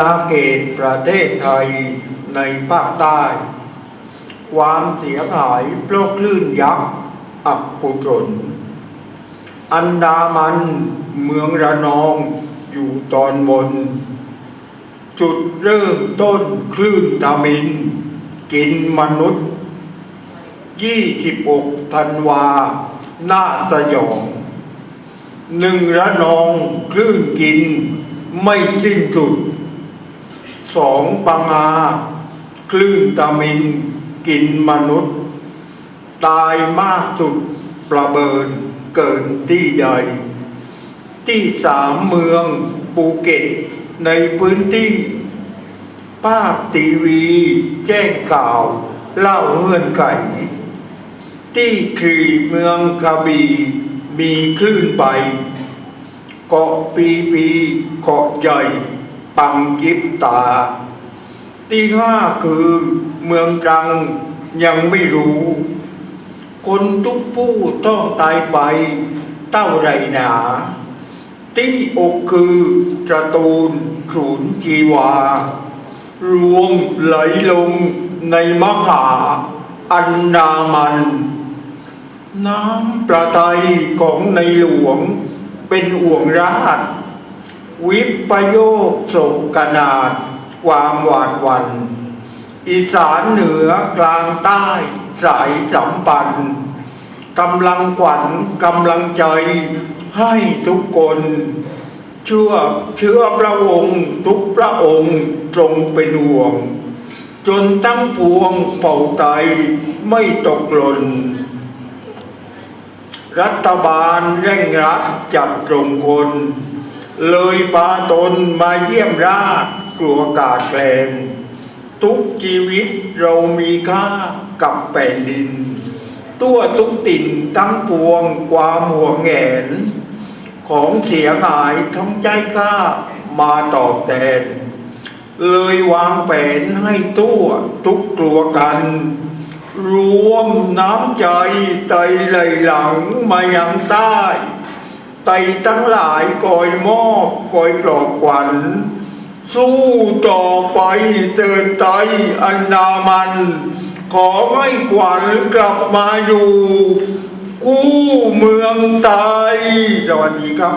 ตาเกตประเทศไทยในภาคใต้ ความเสียหายเพราะคลื่นยักษ์อักกุศลอันดามันเมืองระนองอยู่ตอนบน จุดเริ่มต้นคลื่นตามิน กินมนุษย์ 26 ธันวา หน้าสยองหนึ่งระนองคลื่นกินไม่สิ้นสุด สองปังอาคลื่นตามินกินมนุษย์ ตายมากสุดประเบินเกินที่ใด ที่สามเมืองภูเก็ตในพื้นที่ ภาพทีวีแจ้งข่าวเล่าเงื่อนไข ที่ครีเมืองกระบี่มีคลื่นไป เกาะปีปีเกาะใหญ่ ปังกิบตา ที่ห้าคือเมืองตรังยังไม่รู้ คนทุกผู้ต้องตายไปเต้าไรหนา ที่อกคือตระตูนขุนจีวา รวมไหลลงในมหาอันดามัน น้ำประทัยของในหลวงเป็นห่วงราช วิปโยคโศกนาดความหวาดหวัน อีสานเหนือกลางใต้สายสัมพันธ์กำลังขวัญกำลังใจให้ทุกคนเชื่อเชื่อพระองค์ทุกพระองค์ตรงเป็นห่วง จนตั้งปวงเผ่าไตไม่ตกหล่นรัฐบาลเร่งรัดจับตรงคน เลยพาตนมาเยี่ยมราชกลัวกาดแกลนทุกชีวิตเรามีค่ากับแผ่นดิน ตัวทุกติ่นทั้งปวงความห่วงแหน ของเสียหายทั้งใจข้ามาตอบแทนเลยวางแผนให้ตัวทุกกลัวกัน รวมน้ำใจไตไหลหลังมายังใต้ ไตทั้งหลายคอยมอบคอยปลอบขวัญ สู้ต่อไปเตือนไตอันดามัน ขอไม่ขวัญกลับมาอยู่ กู้เมืองไทยสวัสดีครับ